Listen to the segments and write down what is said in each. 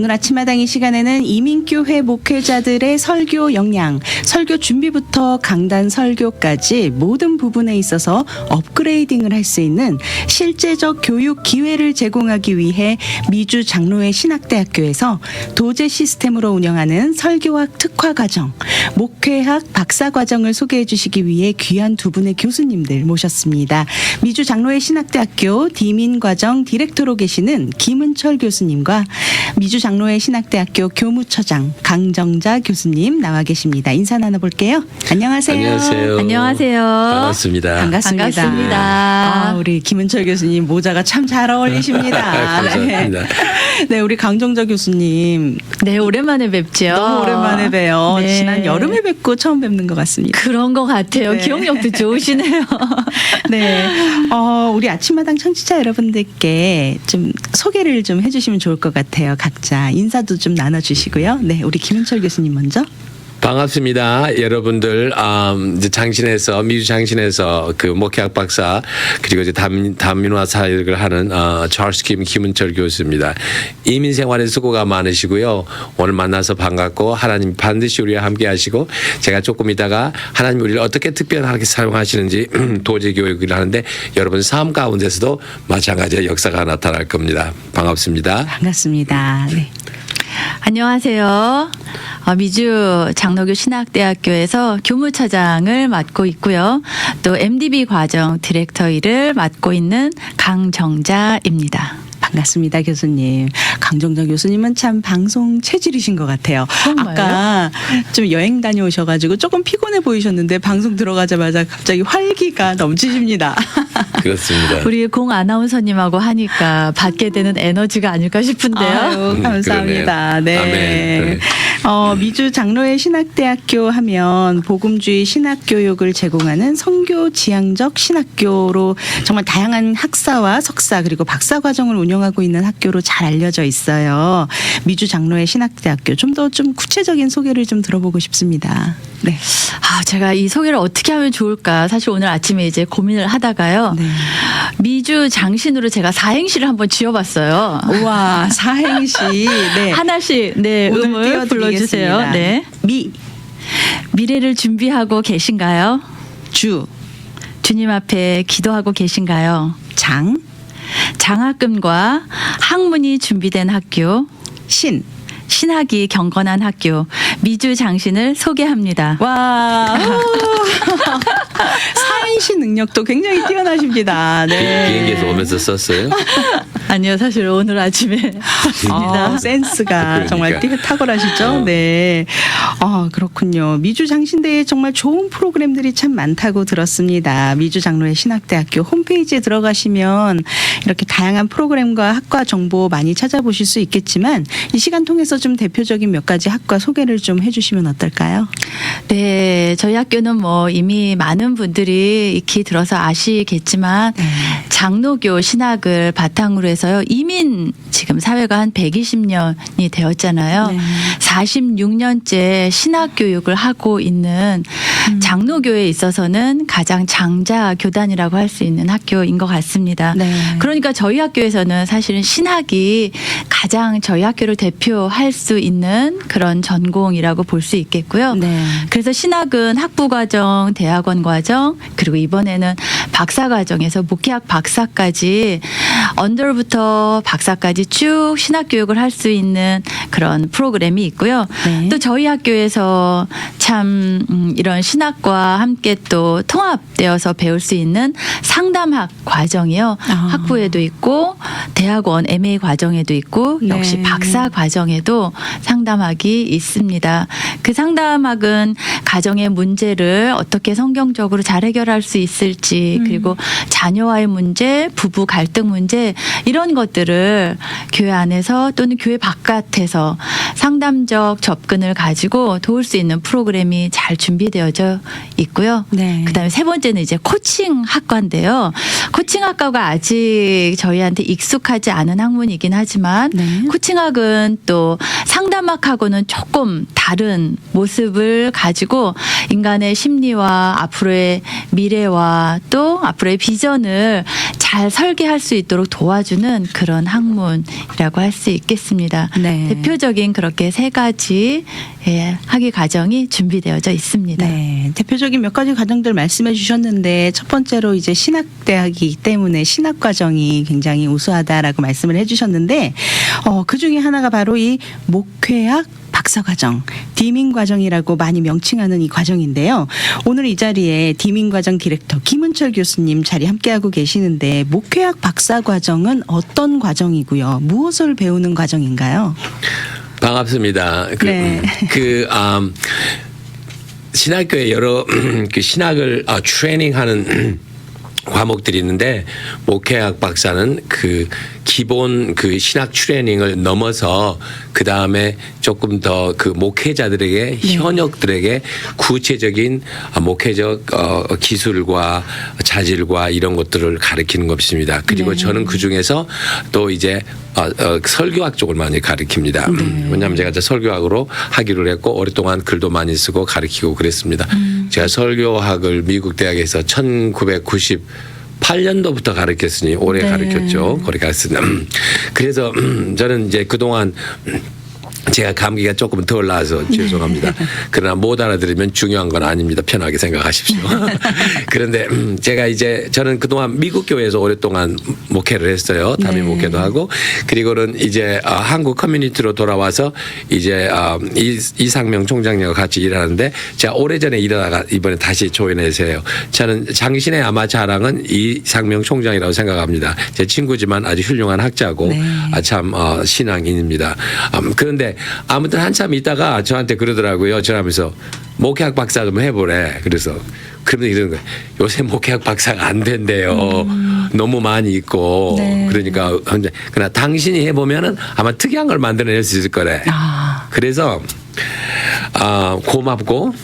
오늘 아침 마당 이 시간에는 이민교회 목회자들의 설교 역량, 설교 준비부터 강단 설교까지 모든 부분에 있어서 업그레이딩을 할 수 있는 실제적 교육 기회를 제공하기 위해 미주 장로회 신학대학교에서 도제 시스템으로 운영하는 설교학 특화 과정, 목회학 박사 과정을 소개해 주시기 위해 귀한 두 분의 교수님들 모셨습니다. 미주 장로회 신학대학교 디민 과정 디렉터로 계시는 김은철 교수님과 미주 장 로회 신학대학교 교무처장 강정자 교수님 나와 계십니다. 인사 나눠볼게요. 안녕하세요. 안녕하세요. 안녕하세요. 반갑습니다. 반갑습니다. 반갑습니다. 아, 우리 김은철 교수님 모자가 참 잘 어울리십니다. 감사합니다. 네. 네, 우리 강정자 교수님 네, 오랜만에 뵙죠. 너무 오랜만에 뵈요. 네. 지난 여름에 뵙고 처음 뵙는 것 같습니다. 그런 것 같아요. 네. 기억력도 좋으시네요. 네. 어, 우리 아침마당 청취자 여러분들께 좀 소개를 좀 해주시면 좋을 것 같아요. 각자 인사도 좀 나눠주시고요. 네, 우리 김은철 교수님 먼저. 반갑습니다. 여러분들, 음, 이제 장신에서, 미주 장신에서 그 목회학 박사, 그리고 이제 단, 단민화 사역을 하는, 어, 찰스 김, 김은철 교수입니다. 이민 생활에 수고가 많으시고요. 오늘 만나서 반갑고, 하나님 반드시 우리와 함께 하시고, 제가 조금 있다가 하나님 우리를 어떻게 특별하게 사용하시는지 도제 교육을 하는데, 여러분 삶 가운데서도 마찬가지의 역사가 나타날 겁니다. 반갑습니다. 반갑습니다. 네. 안녕하세요. 어, 미주 장로교 신학대학교에서 교무처장을 맡고 있고요. 또 MDB 과정 디렉터 일을 맡고 있는 강정자입니다. 반갑습니다, 교수님. 강정자 교수님은 참 방송 체질이신 것 같아요. 정말요? 아까 좀 여행 다녀오셔가지고 조금 피곤해 보이셨는데 방송 들어가자마자 갑자기 활기가 넘치십니다. 그렇습니다. 우리 공 아나운서님하고 하니까 받게 되는 에너지가 아닐까 싶은데요. 아유, 음, 감사합니다. 그러네요. 네. 아멘. 어, 미주 장로회 신학대학교 하면 복음주의 신학 교육을 제공하는 성교 지향적 신학교로 정말 다양한 학사와 석사 그리고 박사 과정을 운영하고 있는 학교로 잘 알려져 있어요. 미주 장로회 신학대학교 좀 더 좀 구체적인 소개를 좀 들어보고 싶습니다. 네. 아, 제가 이 소개를 어떻게 하면 좋을까? 사실 오늘 아침에 이제 고민을 하다가요. 네. 미주 장신으로 제가 사행시를 한번 지어봤어요. 우와, 사행시. 네. 하나씩 네 오늘 음을. 불러주세요. 네 미, 미래를 준비하고 계신가요? 주, 주님 앞에 기도하고 계신가요? 장, 장학금과 학문이 준비된 학교, 신. 신학이 경건한 학교 미주 장신을 소개합니다. 와. 사행시 능력도 굉장히 뛰어나십니다. 네. 비행기에서 오면서 썼어요. 아니요, 사실 오늘 아침에 아, 썼습니다. 센스가 그러니까. 정말 뛰 탁월하시죠? 어. 네. 아, 그렇군요. 미주 장신대에 정말 좋은 프로그램들이 참 많다고 들었습니다. 미주 장로회 신학대학교 홈페이지에 들어가시면 이렇게 다양한 프로그램과 학과 정보 많이 찾아보실 수 있겠지만 이 시간 통해서 좀 대표적인 몇 가지 학과 소개를 좀 해주시면 어떨까요? 네, 저희 학교는 뭐 이미 많은 분들이 익히 들어서 아시겠지만 네. 장로교 신학을 바탕으로 해서요. 이민 지금 사회가 한 120년이 되었잖아요. 네. 46년째 신학 교육을 하고 있는 음. 장로교에 있어서는 가장 장자 교단이라고 할 수 있는 학교인 것 같습니다. 네. 그러니까 저희 학교에서는 사실은 신학이 가장 저희 학교를 대표할 수 있는 그런 전공이라고 볼 수 있겠고요. 네. 그래서 신학은 학부 과정, 대학원 과 정, 그리고 이번에는 박사 과정에서 목회학 박사까지 언더부터 박사까지 쭉 신학 교육을 할 수 있는 그런 프로그램이 있고요. 네. 또 저희 학교에서 참 음, 이런 신학과 함께 또 통합되어서 배울 수 있는 상담학 과정이요. 아. 학부에도 있고 대학원 MA 과정에도 있고 역시 네. 박사 과정에도 상담학이 있습니다. 그 상담학은 가정의 문제를 어떻게 성경적으로 잘 해결할 수 있을지 음. 그리고 자녀와의 문제, 부부 갈등 문제 이런 것들을 교회 안에서 또는 교회 바깥에서 상담적 접근을 가지고 도울 수 있는 프로그램이 잘 준비되어져 있고요. 네. 그다음에 세 번째는 이제 코칭 학과인데요. 코칭 학과가 아직 저희한테 익숙하지 않은 학문이긴 하지만 네. 코칭학은 또 상담학하고는 조금 다른 모습을 가지고 인간의 심리와 앞으로 의 미래와 또 앞으로의 비전을 잘 설계할 수 있도록 도와주는 그런 학문이라고 할 수 있겠습니다. 네. 대표적인 그렇게 세 가지 예, 학위 과정이 준비되어져 있습니다. 네, 대표적인 몇 가지 과정들 말씀해 주셨는데 첫 번째로 이제 신학 대학이기 때문에 신학 과정이 굉장히 우수하다라고 말씀을 해 주셨는데 어, 그 중에 하나가 바로 이 목회학 박사 과정, 디민 과정이라고 많이 명칭하는 이 과정인데요. 오늘 이 자리에 디민 과정 디렉터 김은철 교수님 자리 함께하고 계시는데 목회학 박사 과정은 어떤 과정이고요? 무엇을 배우는 과정인가요? 반갑습니다. 그, 네. 그 음, 신학교에 여러 그 신학을 아, 트레이닝하는 과목들이 있는데 목회학 박사는 그 기본 그 신학 트레이닝을 넘어서 그 다음에 조금 더 그 목회자들에게 현역들에게 구체적인 아, 목회적 어, 기술과 자질과 이런 것들을 가르치는 것입니다. 그리고 네. 저는 그 중에서 또 이제 어, 어, 설교학 쪽을 많이 가르칩니다. 왜냐하면 제가 이제 설교학으로 하기로 했고 오랫동안 글도 많이 쓰고 가르치고 그랬습니다. 제가 설교학을 미국 대학에서 1990 8년도부터 가르쳤으니 오래 네. 가르쳤죠. 거기 갔으나 그래서 저는 이제 그동안 제가 감기가 조금 덜 나서 죄송합니다. 그러나 못 알아들으면 중요한 건 아닙니다. 편하게 생각하십시오. 그런데 음, 제가 이제 저는 그동안 미국 교회에서 오랫동안 목회를 했어요. 담임 네. 목회도 하고 그리고는 이제 아, 한국 커뮤니티로 돌아와서 이제 아, 이- 이상명 총장님과 같이 일하는데 제가 오래전에 일하다가 이번에 다시 조인해서요. 저는 장신의 아마 자랑은 이상명 총장이라고 생각합니다. 제 친구지만 아주 훌륭한 학자고 네. 아, 참 어, 신앙인입니다. 음, 그런데 아무튼 한참 있다가 저한테 그러더라고요. 전화하면서 목회학 박사 좀 해보래. 그래서 그러면 이러는 거예요. 요새 목회학 박사가 안 된대요. 너무 많이 있고 네. 그러니까 그러나 당신이 해보면은 아마 특이한 걸 만들어낼 수 있을 거래. 아, 그래서 아 고맙고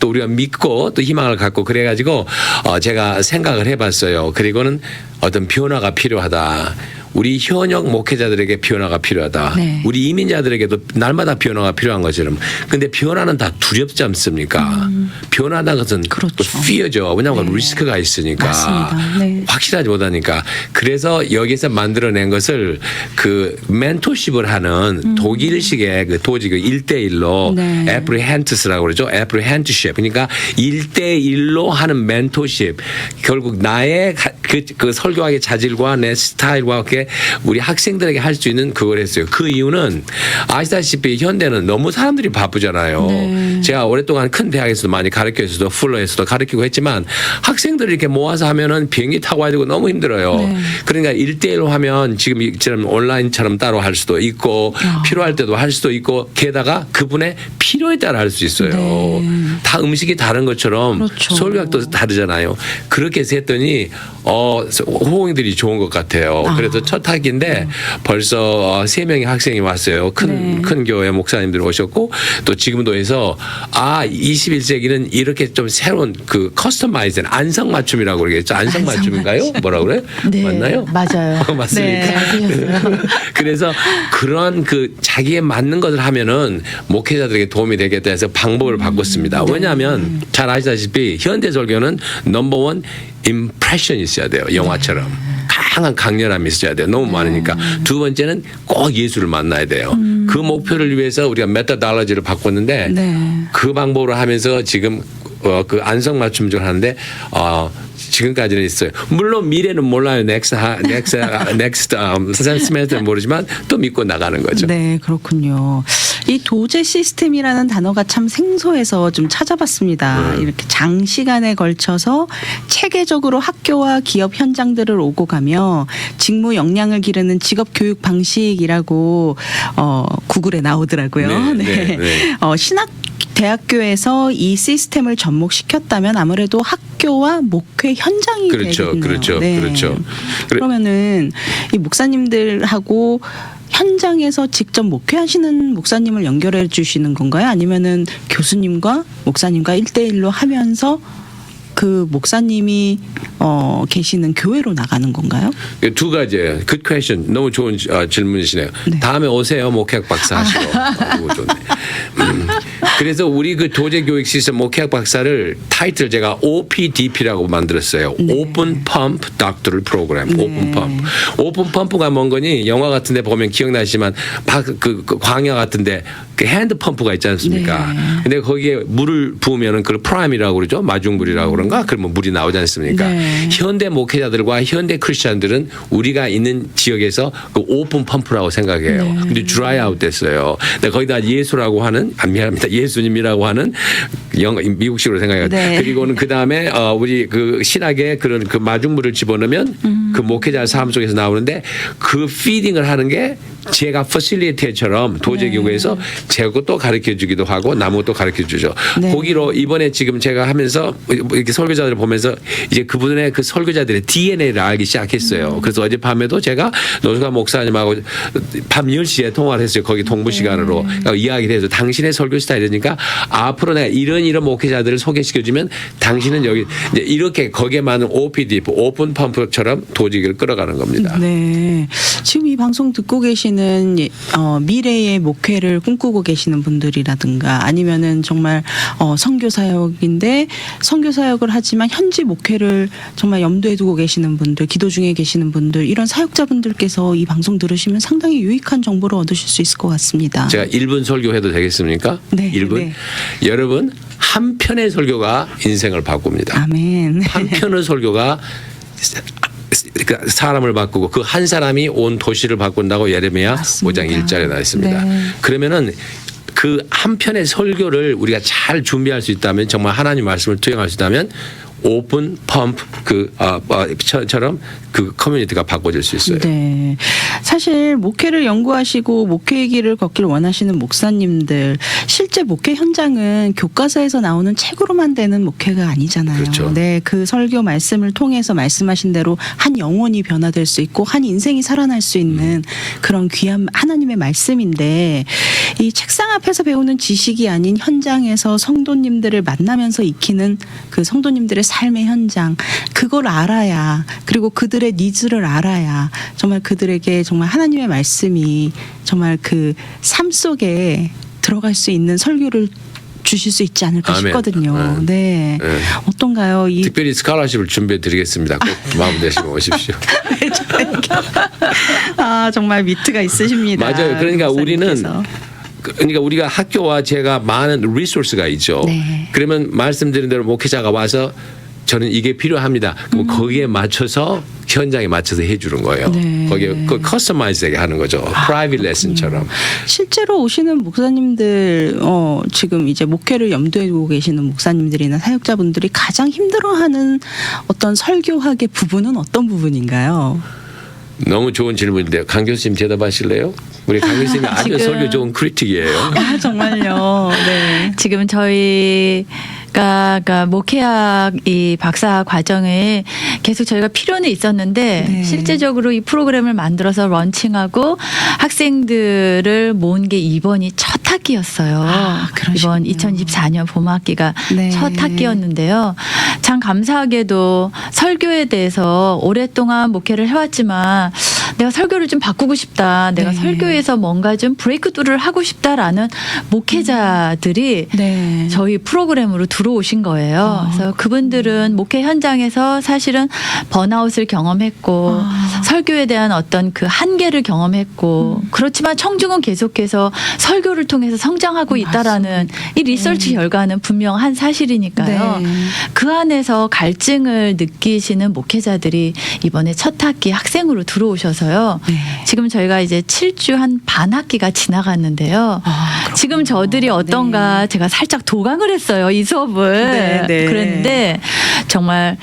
또 우리가 믿고 또 희망을 갖고 그래가지고 어 제가 생각을 해봤어요. 그리고는 어떤 변화가 필요하다. 우리 현역 목회자들에게 변화가 필요하다. 네. 우리 이민자들에게도 날마다 변화가 필요한 것처럼. 근데 변화는 다 두렵지 않습니까? 변화하는 것은 음. 그렇죠. 또 fear죠. 왜냐하면 네. 리스크가 있으니까. 네. 확실하지 못하니까 그래서 여기서 만들어낸 것을 그 멘토십을 하는 독일식의 그 도지 그 1대1로 음. 네. apprehentis라고 그러죠. apprehenship. 그러니까 1대1로 하는 멘토십. 결국 나의 가- 그, 그 설교학의 자질과 내 스타일과 이렇게 우리 학생들에게 할 수 있는 그걸 했어요. 그 이유는 아시다시피 현대는 너무 사람들이 바쁘잖아요. 네. 제가 오랫동안 큰 대학에서도 많이 가르쳐서도 풀러에서도 가르치고 했지만 학생들을 이렇게 모아서 하면은 비행기 타고 와야 되고 너무 힘들어요. 네. 그러니까 일대일로 하면 지금 이처럼 온라인처럼 따로 할 수도 있고 아. 필요할 때도 할 수도 있고 게다가 그분의 필요에 따라 할 수 있어요. 네. 다 음식이 다른 것처럼 그렇죠. 설교학도 다르잖아요. 그렇게 해서 했더니 어 호응들이 좋은 것 같아요. 아. 그래서 첫 학기인데 벌써 어, 세 명의 학생이 왔어요. 큰 네. 큰 교회 목사님들 오셨고 또 지금도 해서 아 21세기는 이렇게 좀 새로운 그 커스터마이즈된 안성 맞춤이라고 그러겠죠. 안성 안성 맞춤인가요? 뭐라 그래? 네, 맞나요? 맞아요. 맞습니까? 네. 그래서 그런 그 자기에 맞는 것을 하면은 목회자들에게 도움이 되겠다 해서 방법을 바꿨습니다. 왜냐하면 잘 아시다시피 현대 설교는 넘버원 임프레션이 있어 야 돼요. 영화처럼. 강한 강렬함이 있어야 돼요. 너무 많으니까. 두 번째는 꼭 예수를 만나야 돼요. 그 목표를 위해서 우리가 메타달러지를 바꿨는데 네. 그 방법으로 하면서 지금 어, 그 안성 맞춤적을 하는데 어, 지금까지는 있어요. 물론 미래는 몰라요. 넥스 하, 넥스 하- 넥스트 음, 세메스터는 모르지만 또 믿고 나가는 거죠. 네, 그렇군요. 이 도제 시스템이라는 단어가 참 생소해서 좀 찾아봤습니다. 네. 이렇게 장시간에 걸쳐서 체계적으로 학교와 기업 현장들을 오고 가며 직무 역량을 기르는 직업 교육 방식이라고 어, 구글에 나오더라고요. 네, 네, 네. 어, 신학 대학교에서 이 시스템을 접목시켰다면 아무래도 학교와 목회 현장이 그렇죠, 되겠네요. 그렇죠, 그렇죠. 그래- 그러면은 이 목사님들하고 현장에서 직접 목회하시는 목사님을 연결해 주시는 건가요? 아니면은 교수님과 목사님과 일대일로 하면서 그 목사님이 어 계시는 교회로 나가는 건가요? 두 가지예요. Good question. 너무 좋은 어, 질문이시네요. 네. 다음에 오세요. 목회학 박사 하시고. 아이고, 좋네. 음, 그래서 우리 그 도제 교육 시스템 목회학 박사를 타이틀 제가 OPDP라고 만들었어요. 오픈 펌프 닥터를 프로그램. 오픈 펌프. 오픈 펌프가 뭔 거니? 영화 같은 데 보면 기억나시지만 박- 그, 그 광야 같은데 그 핸드 펌프가 있지 않습니까? 네. 근데 거기에 물을 부으면은 그걸 프라임이라고 그러죠. 마중물이라고 그 런가? 그러면 물이 나오지 않습니까? 네. 현대 목회자들과 현대 크리스천들은 우리가 있는 지역에서 그 오픈 펌프라고 생각해요. 네. 근데 드라이 아웃 됐어요. 근데 거기다 예수라고 하는 아 미안합니다. 예수님이라고 하는 영 미국식으로 생각해요. 네. 그리고는 그 다음에 어 우리 그 신학에 그런 그 마중물을 집어넣으면 음. 그 목회자 삶 속에서 나오는데 그 피딩을 하는 게 제가 퍼실리티처럼 도제 교구에서 제가 또 가르쳐 주기도 하고 나무 또 가르쳐 주죠. 네. 거기로 이번에 지금 제가 하면서 이렇게 설교자들 보면서 이제 그분의 그 설교자들의 DNA를 알기 시작했어요. 그래서 어젯밤에도 제가 노수가 목사님하고 밤 10시에 통화를 했어요. 거기 동부 시간으로 그러니까 이야기를 해서 당신의 설교 스타일이니까 앞으로 내가 이런 이런 목회자들을 소개시켜주면 당신은 여기 이제 이렇게 거기에 많은 OPD, 오픈 펌프처럼 도지기를 끌어가는 겁니다. 네. 지금 이 방송 듣고 계시는 예, 어, 미래의 목회를 꿈꾸고 계시는 분들이라든가 아니면은 정말 어, 선교 사역인데 선교 사역을 하지만 현지 목회를 정말 염두에 두고 계시는 분들, 기도 중에 계시는 분들 이런 사역자분들께서 이 방송 들으시면 상당히 유익한 정보를 얻으실 수 있을 것 같습니다. 제가 1분 설교해도 되겠습니까? 네, 1분. 네. 여러분 한 편의 설교가 인생을 바꿉니다. 아멘. 한 편의 설교가 그러니까 사람을 바꾸고 그 한 사람이 온 도시를 바꾼다고 예레미야 맞습니다. 5장 1절에 나와 있습니다. 네. 그러면은 그 한 편의 설교를 우리가 잘 준비할 수 있다면 정말 하나님 말씀을 투영할 수 있다면 오픈 펌프 그 아, 아, 처럼 그 커뮤니티가 바꿔질 수 있어요. 네. 사실 목회를 연구하시고 목회의 길을 걷길 원하시는 목사님들 실제 목회 현장은 교과서에서 나오는 책으로만 되는 목회가 아니잖아요. 그렇죠. 네, 그 설교 말씀을 통해서 말씀하신 대로 한 영혼이 변화될 수 있고 한 인생이 살아날 수 있는 그런 귀한 하나님의 말씀인데 이 책상 앞에서 배우는 지식이 아닌 현장에서 성도님들을 만나면서 익히는 그 성도님들의 삶의 현장 그걸 알아야 그리고 그들의 니즈를 알아야 정말 그들에게 정말 하나님의 말씀이 정말 그 삶 속에 들어갈 수 있는 설교를 주실 수 있지 않을까 아멘. 싶거든요. 네. 네. 네. 어떤가요? 이 특별히 스칼라십을 준비해 드리겠습니다. 꼭 마음 되시면 오십시오. 아 정말 미트가 있으십니다. 맞아요. 그러니까 우리는 목사님께서. 그- 그러니까 우리가 학교와 제가 많은 리소스가 있죠. 네. 그러면 말씀드린 대로 목회자가 와서 저는 이게 필요합니다. 그럼 거기에 맞춰서 현장에 맞춰서 해주는 거예요. 네. 거기에 그 커스터마이즈하게 하는 거죠. 프라이빗 레슨처럼. 실제로 오시는 목사님들 어 지금 이제 목회를 염두에 두고 계시는 목사님들이나 사역자분들이 가장 힘들어하는 어떤 설교학의 부분은 어떤 부분인가요? 너무 좋은 질문인데요. 강 교수님 대답하실래요? 우리 강 교수님이 아주 지금- 설교 좋은 크리틱이에요. 아 정말요. 네. 지금 저희 가 그러니까 목회학 이 박사 과정에 계속 저희가 필요는 있었는데 네. 실제적으로 이 프로그램을 만들어서 런칭하고 학생들을 모은 게 이번이 첫 학기였어요. 아. 이번 2024년 봄 학기가 네. 첫 학기였는데요. 참 감사하게도 설교에 대해서 오랫동안 목회를 해왔지만 내가 설교를 좀 바꾸고 싶다. 내가 네. 설교에서 뭔가 좀 브레이크뚜를 하고 싶다라는 목회자들이 네. 저희 프로그램으로 들어오신 거예요. 그래서 그분들은 목회 현장에서 사실은 번아웃을 경험했고 아. 설교에 대한 어떤 그 한계를 경험했고 그렇지만 청중은 계속해서 설교를 통해서 성장하고 있다라는 이 리서치 결과는 분명한 사실이니까요. 네. 그 안에서 갈증을 느끼시는 목회자들이 이번에 첫 학기 학생으로 들어오셔서 요. 네. 지금 저희가 이제 7주 한 반 학기가 지나갔는데요. 아. 지금 저들이 어떤가 제가 살짝 도강을 했어요 이 수업을 네, 네. 그런데 정말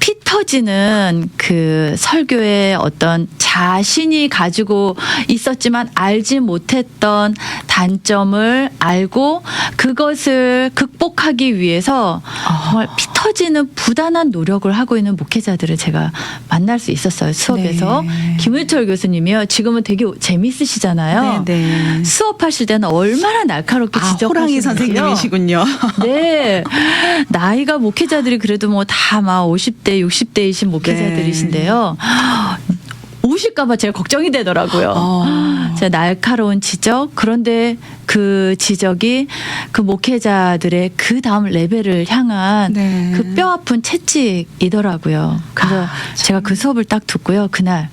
피 터지는 그 설교의 어떤 자신이 가지고 있었지만 알지 못했던 단점을 알고 그것을 극복하기 위해서 정말 피 터지는 부단한 노력을 하고 있는 목회자들을 제가 만날 수 있었어요 수업에서 네. 김은철 교수님이요 지금은 되게 재밌으시잖아요. 네, 네. 수업하실 때는 얼마나 날카롭게 아, 호랑이 지적하시는지요. 선생님이시군요. 네. 나이가 목회자들이 그래도 뭐 다 막 50대, 60대이신 목회자들이신데요. 우실까봐 제가 걱정이 되더라고요. 어. 제 날카로운 지적 그런데 그 지적이 그 목회자들의 그 다음 레벨을 향한 네. 그 뼈 아픈 채찍이더라고요. 그래서 아, 제가 그 수업을 딱 듣고요. 그날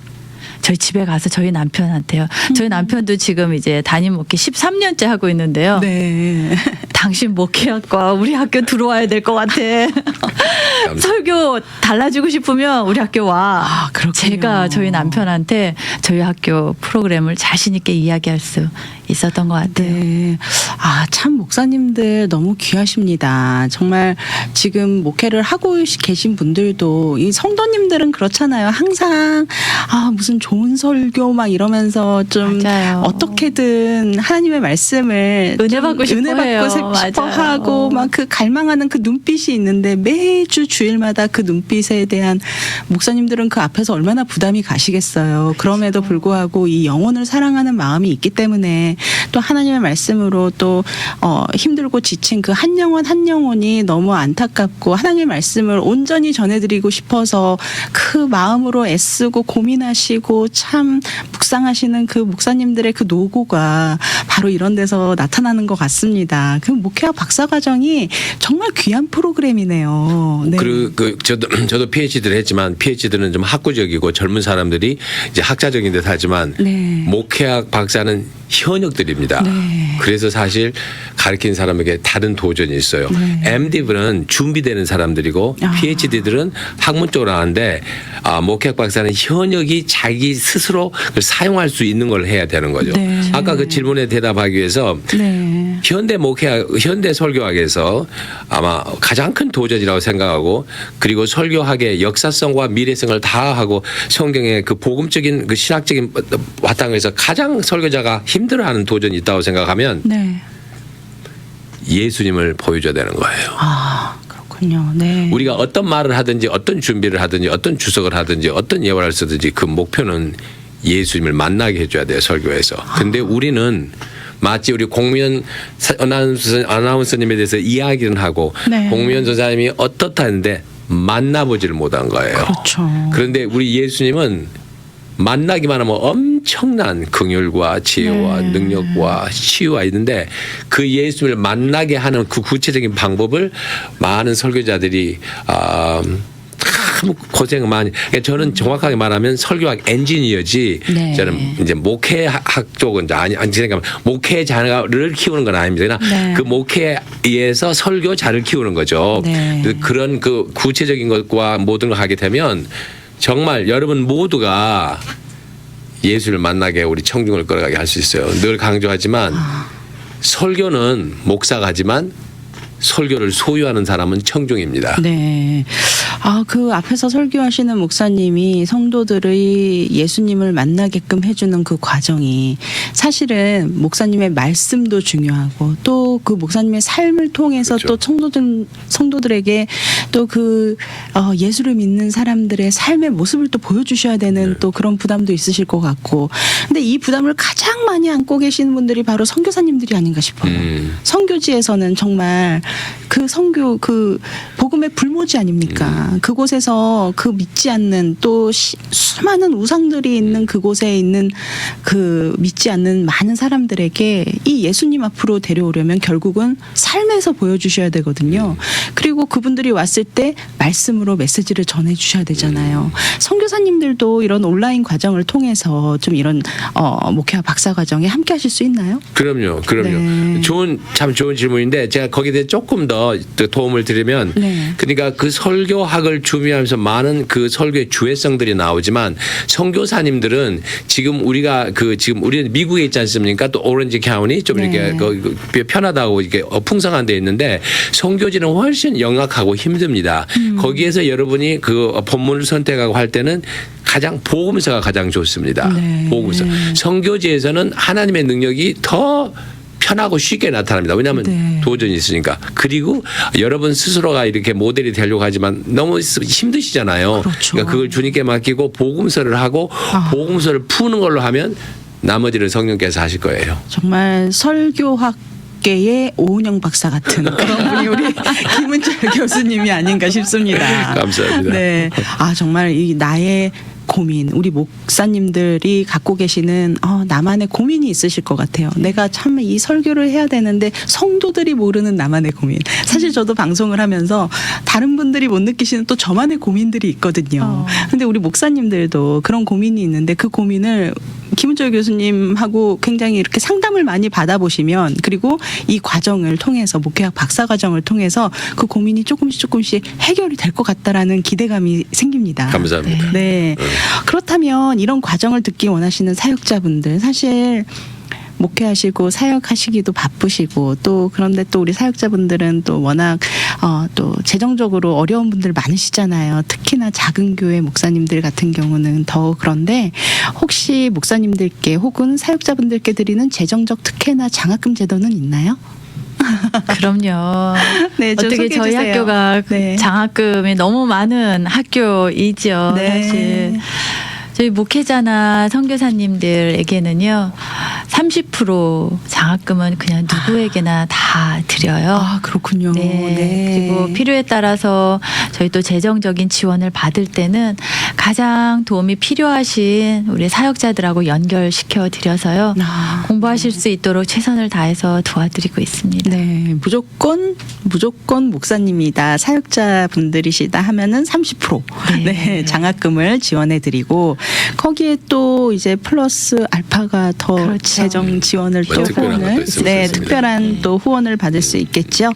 저희 집에 가서 저희 남편한테요. 저희 남편도 지금 이제 담임 목회 13년째 하고 있는데요. 네. 당신 목회학과 우리 학교 들어와야 될 것 같아. 설교 달라지고 싶으면 우리 학교 와. 아, 그렇군요. 제가 저희 남편한테 저희 학교 프로그램을 자신 있게 이야기할 수 있었던 것 같아요. 네. 아, 참, 목사님들 너무 귀하십니다. 정말 지금 목회를 하고 계신 분들도 이 성도님들은 그렇잖아요. 항상, 아, 무슨 좋은 설교 막 이러면서 좀 맞아요. 어떻게든 하나님의 말씀을 은혜 좀 받고 싶어 은혜 받고 해요. 싶어 맞아요. 하고 막 그 갈망하는 그 눈빛이 있는데 매주 주일마다 그 눈빛에 대한 목사님들은 그 앞에서 얼마나 부담이 가시겠어요. 그럼에도 불구하고 이 영혼을 사랑하는 마음이 있기 때문에 또 하나님의 말씀으로 또 어, 힘들고 지친 그 한 영혼 한 영혼이 너무 안타깝고 하나님의 말씀을 온전히 전해드리고 싶어서 그 마음으로 애쓰고 고민하시고 참 묵상하시는 그 목사님들의 그 노고가 바로 이런 데서 나타나는 것 같습니다. 그 목회학 박사 과정이 정말 귀한 프로그램이네요. 네. 그리고 그 저도 저도 PhD를 했지만 PhD는 좀 학구적이고 젊은 사람들이 이제 학자적인 듯 하지만 네. 목회학 박사는 현역들입니다. 네. 그래서 사실 가르친 사람에게 다른 도전이 있어요. 네. MD들은 준비되는 사람들이고 아. PhD들은 학문 쪽으로 하는데 아, 목회학 박사는 현역이 자기 스스로 사용할 수 있는 걸 해야 되는 거죠. 네. 아까 그 질문에 대답하기 위해서 네. 현대 목회학, 현대 설교학에서 아마 가장 큰 도전이라고 생각하고 그리고 설교학의 역사성과 미래성을 다 하고 성경의 그 복음적인 그 신학적인 바탕에서 가장 설교자가 힘들어하는 도전이 있다고 생각하면 네. 예수님을 보여줘야 되는 거예요. 아, 그렇군요. 네. 우리가 어떤 말을 하든지 어떤 준비를 하든지 어떤 주석을 하든지 어떤 예화를 쓰든지 그 목표는 예수님을 만나게 해줘야 돼요 설교에서. 근데 우리는 마치 우리 공무원 사- 아나운서, 아나운서님에 대해서 이야기는 하고 네. 공무원 전사님이 어떻다는데 만나보지를 못한 거예요. 그렇죠. 그런데 우리 예수님은 만나기만 하면 엄청난 긍휼과 지혜와 네. 능력과 치유가 있는데 그 예수님을 만나게 하는 그 구체적인 방법을 많은 설교자들이 아, 참 고생 많이. 그러니까 저는 정확하게 말하면 설교학 엔지니어지. 네. 저는 이제 목회학 쪽은 아니 아니 생각 목회자를 키우는 건 아닙니다. 그러나 네. 그 목회에서 설교자를 키우는 거죠. 네. 그 그런 그 구체적인 것과 모든 걸 하게 되면 정말 여러분 모두가 예수를 만나게 우리 청중을 끌어가게 할 수 있어요. 늘 강조하지만 설교는 목사가 하지만 설교를 소유하는 사람은 청중입니다. 네. 아, 그 앞에서 설교하시는 목사님이 성도들의 예수님을 만나게끔 해주는 그 과정이 사실은 목사님의 말씀도 중요하고 또 그 목사님의 삶을 통해서 그렇죠. 또 성도들, 성도들에게 또그 어, 예수를 믿는 사람들의 삶의 모습을 또 보여주셔야 되는 네. 또 그런 부담도 있으실 것 같고. 근데 이 부담을 가장 많이 안고 계시는 분들이 바로 선교사님들이 아닌가 싶어요. 음. 선교지에서는 정말 그 선교 그 복음의 불모지 아닙니까? 그곳에서 그 믿지 않는 또 시- 수많은 우상들이 있는 그곳에 있는 그 믿지 않는 많은 사람들에게 이 예수님 앞으로 데려오려면 결국은 삶에서 보여주셔야 되거든요. 그리고 그분들이 왔을 때 말씀으로 메시지를 전해주셔야 되잖아요. 선교사님들도 이런 온라인 과정을 통해서 좀 이런 어, 목회와 박사 과정에 함께 하실 수 있나요? 그럼요, 그럼요. 네. 좋은 참 좋은 질문인데 제가 거기에 대해 조금 더 도움을 드리면, 네. 그러니까 그 설교 학을 준비하면서 많은 그 설교의 주회성들이 나오지만 선교사님들은 지금 우리가 그 지금 우리는 미국에 있지 않습니까? 또 오렌지 카운티 좀 네. 이렇게 그 편하다고 이렇게 풍성한 데 있는데 선교지는 훨씬 영악하고 힘듭니다. 음. 거기에서 여러분이 그 본문을 선택하고 할 때는 가장 복음서가 가장 좋습니다. 네. 복음서. 성교지에서는 하나님의 능력이 더 편하고 쉽게 나타납니다. 왜냐하면 네. 도전이 있으니까. 그리고 여러분 스스로가 이렇게 모델이 되려고 하지만 너무 힘드시잖아요. 그렇죠. 러니까 그걸 주님께 맡기고 복음서를 하고 아. 복음서를 푸는 걸로 하면 나머지를 성령께서 하실 거예요. 정말 설교학 계의 오은영 박사 같은 그런 분이 우리 김은철 교수님이 아닌가 싶습니다. 감사합니다. 네. 아, 정말 이 나의 고민, 우리 목사님들이 갖고 계시는 어, 나만의 고민이 있으실 것 같아요. 내가 참 이 설교를 해야 되는데 성도들이 모르는 나만의 고민. 사실 저도 방송을 하면서 다른 분들이 못 느끼시는 또 저만의 고민들이 있거든요. 어. 근데 우리 목사님들도 그런 고민이 있는데 그 고민을 김은철 교수님하고 굉장히 이렇게 상담을 많이 받아보시면 그리고 이 과정을 통해서 목회학 박사 과정을 통해서 그 고민이 조금씩 조금씩 해결이 될 것 같다라는 기대감이 생깁니다. 감사합니다. 네. 그렇다면 이런 과정을 듣기 원하시는 사역자분들 사실 목회하시고 사역하시기도 바쁘시고 또 그런데 또 우리 사역자분들은 또 워낙 어, 또 재정적으로 어려운 분들 많으시잖아요. 특히나 작은 교회 목사님들 같은 경우는 더 그런데 혹시 목사님들께 혹은 사역자분들께 드리는 재정적 특혜나 장학금 제도는 있나요? 그럼요. 네, 좀 어떻게 저희 주세요. 학교가 그 네. 장학금이 너무 많은 학교이죠. 네. 사실 저희 목회자나 선교사님들에게는요. 30% 장학금은 그냥 누구에게나 다 드려요. 아 그렇군요. 네. 그리고 필요에 따라서 저희 또 재정적인 지원을 받을 때는 가장 도움이 필요하신 우리 사역자들하고 연결시켜 드려서요. 아. 공부하실 수 있도록 최선을 다해서 도와드리고 있습니다. 네, 무조건 무조건 목사님이다 사역자 분들이시다 하면은 30% 네. 네. 장학금을 지원해 드리고 거기에 또 이제 플러스 알파가 더 그렇죠. 재정 지원을 뭐또 특별한 후원을 있을 네 있습니다. 특별한 네. 또 후원을 받을 수 있겠죠.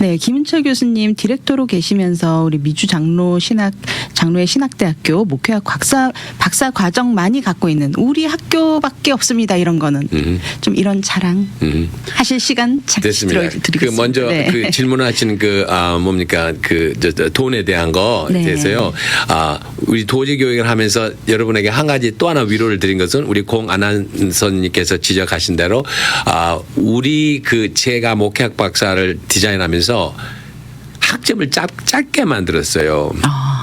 네, 김은철 교수님 디렉터로 계시면서 우리 미주 장로 신학 장로의 신학대학교 목회학 박사 박사 과정 많이 갖고 있는 우리 학교밖에 없습니다 이런 거는 음, 좀 이런 자랑 음. 하실 시간 잠시 됐습니다. 그 드리겠습니다. 먼저 네. 그 질문하신 그 아, 뭡니까 그 저, 저, 돈에 대한 거 네. 대해서요. 아 우리 도제 교육을 하면서 여러분 에게 한 가지 또 하나 위로를 드린 것은 우리 공 아나운서님께서 지적하신 대로 아 우리 그 제가 목회학 박사를 디자인하면서 학점을 짧, 짧게 만들었어요. 아.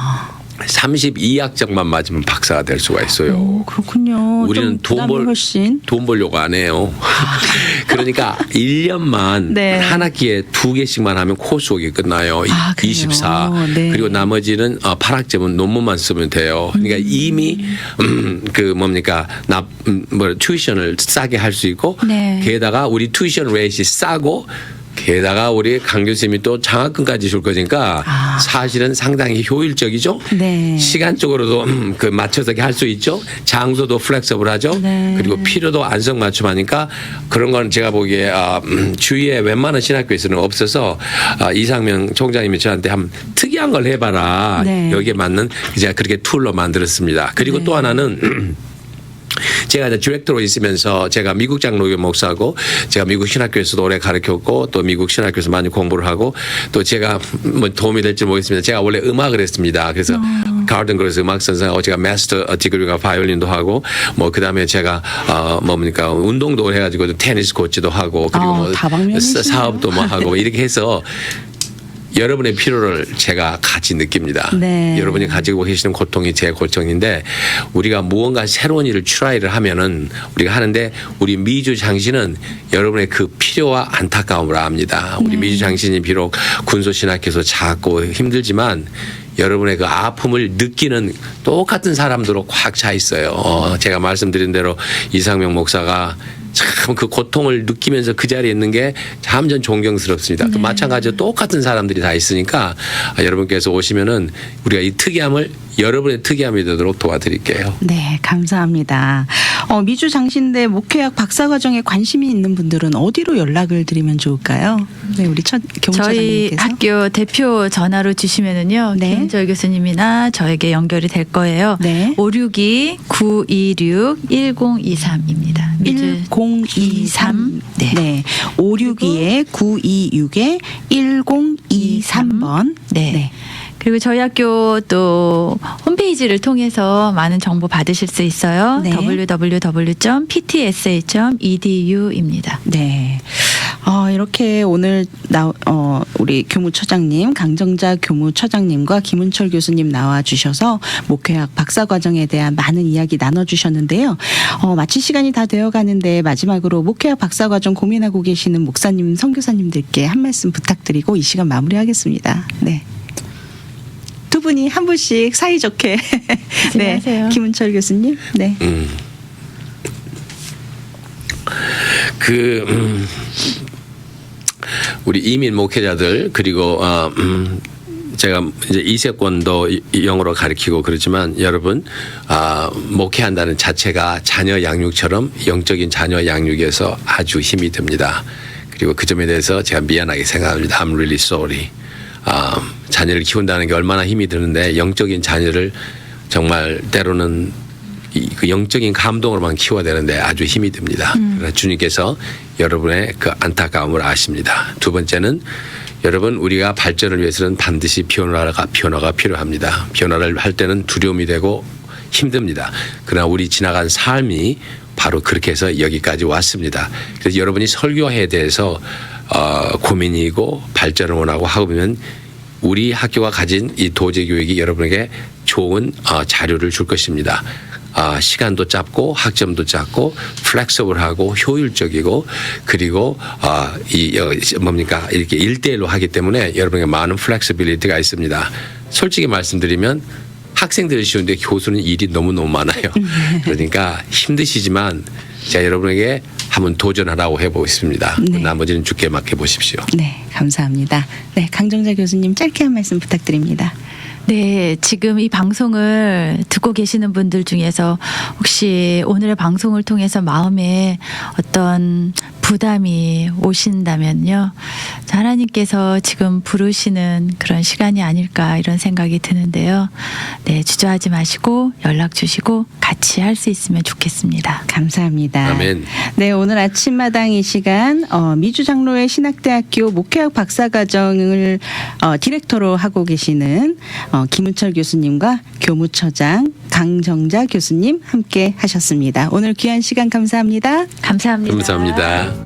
32학점만 맞으면 박사가 될 수가 있어요. 오, 그렇군요. 우리는 좀돈 벌, 훨씬 돈 벌려고 안 해요. 그러니까 1년만 네. 한 학기에 두 개씩만 하면 코스옥이 끝나요. 아, 그래요? 24. 네. 그리고 나머지는 어, 8학점은 논문만 쓰면 돼요. 그러니까 이미 음, 그 뭡니까 나 음, 뭐 튜이션을 싸게 할 수 있고 네. 게다가 우리 튜이션 레이시 싸고 게다가 우리 강 교수님이 또 장학금까지 줄 거니까 아. 사실은 상당히 효율적이죠. 네. 시간적으로도 음, 그 맞춰서 할 수 있죠. 장소도 플렉서블하죠. 네. 그리고 필요도 안성맞춤하니까 그런 건 제가 보기에 아, 음, 주위에 웬만한 신학교에서는 없어서 아, 이상명 총장님이 저한테 한번 특이한 걸 해봐라. 네. 여기에 맞는 제가 그렇게 툴로 만들었습니다. 그리고 네. 또 하나는 제가 이제 디렉터로 있으면서 제가 미국 장로교 목사고 제가 미국 신학교에서도 오래 가르쳤고 또 미국 신학교에서 많이 공부를 하고 또 제가 뭐 도움이 될지 모르겠습니다. 제가 원래 음악을 했습니다. 그래서 가든 그래서 음악 선생하고 제가 마스터 디그리가 바이올린도 하고 뭐 그다음에 제가 어 뭡니까 운동도 해 가지고 테니스 코치도 하고 그리고 아, 뭐. 사업도 뭐 하고 이렇게 해서 여러분의 필요를 제가 같이 느낍니다. 네. 여러분이 가지고 계시는 고통이 제 고통인데 우리가 무언가 새로운 일을 트라이를 하면은 우리가 하는데 우리 미주 장신은 여러분의 그 필요와 안타까움을 압니다. 우리 미주 장신이 비록 군소 신학에서 작고 힘들지만 여러분의 그 아픔을 느끼는 똑같은 사람들로 꽉 차 있어요. 어, 제가 말씀드린 대로 이상명 목사가 참 그 고통을 느끼면서 그 자리에 있는 게 참 전 존경스럽습니다. 또 마찬가지로 똑같은 사람들이 다 있으니까 아, 여러분께서 오시면은 우리가 이 특이함을 여러분의 특이함이 되도록 도와드릴게요. 네, 감사합니다. 어, 미주 장신대 목회학 박사 과정에 관심이 있는 분들은 어디로 연락을 드리면 좋을까요? 네, 우리 첫 저희 교무처장님께서 학교 대표 전화로 주시면은요. 네. 김은철 교수님이나 저에게 연결이 될 거예요. 네. 562 926 1023입니다. 1023 네. 네. 562에 926에 1023번 네. 그리고 저희 학교 또 홈페이지를 통해서 많은 정보 받으실 수 있어요. 네. www.ptsa.edu입니다. 네. 어, 이렇게 오늘 나, 어, 우리 교무처장님, 강정자 교무처장님과 김은철 교수님 나와주셔서 목회학 박사과정에 대한 많은 이야기 나눠주셨는데요. 어, 마칠 시간이 다 되어 가는데 마지막으로 목회학 박사과정 고민하고 계시는 목사님, 선교사님들께 한 말씀 부탁드리고 이 시간 마무리하겠습니다. 네. 분 분이 한 분씩 사이좋게 네 안녕하세요. 김은철 교수님 네 음. 그 음, 우리 이민 목회자들 그리고 어, 음, 제가 이제 이세권도 이- 영어로 가르치고 그렇지만 여러분 아, 목회한다는 자체가 자녀 양육처럼 영적인 자녀 양육에서 아주 힘이 듭니다. 그리고 그 점에 대해서 제가 미안하게 생각합니다. I'm really sorry. 아, 자녀를 키운다는 게 얼마나 힘이 드는데 영적인 자녀를 정말 때로는 이- 그 영적인 감동으로만 키워야 되는데 아주 힘이 듭니다. 그러나 주님께서 여러분의 그 안타까움을 아십니다. 두 번째는 여러분 우리가 발전을 위해서는 반드시 변화가 변화가 필요합니다. 변화를 할 때는 두려움이 되고 힘듭니다. 그러나 우리 지나간 삶이 바로 그렇게 해서 여기까지 왔습니다. 그래서 여러분이 설교에 대해서 어, 고민이고 발전을 원하고 하면 우리 학교가 가진 이 도제 교육이 여러분에게 좋은 어, 자료를 줄 것입니다. 아, 시간도 짧고 학점도 짧고 플렉서블하고 효율적이고 그리고 아, 이 어, 뭡니까 이렇게 일대일로 하기 때문에 여러분에게 많은 플렉서빌리티가 있습니다. 솔직히 말씀드리면 학생들이 쉬운데 교수는 일이 너무너무 많아요. 그러니까 힘드시지만 제가 여러분에게 한번 도전하라고 해보겠습니다. 네. 나머지는 죽게 맡겨 보십시오. 네, 감사합니다. 네, 강정자 교수님 짧게 한 말씀 부탁드립니다. 네, 지금 이 방송을 듣고 계시는 분들 중에서 혹시 오늘의 방송을 통해서 마음에 어떤 부담이 오신다면요. 하나님께서 지금 부르시는 그런 시간이 아닐까 이런 생각이 드는데요. 네, 주저하지 마시고 연락 주시고 같이 할 수 있으면 좋겠습니다. 감사합니다. 아멘. 네, 오늘 아침마당 이 시간 어, 미주 장로회 신학대학교 목회학 박사과정을 어, 디렉터로 하고 계시는 어, 김은철 교수님과 교무처장 강정자 교수님 함께 하셨습니다. 오늘 귀한 시간 감사합니다. 감사합니다. 감사합니다.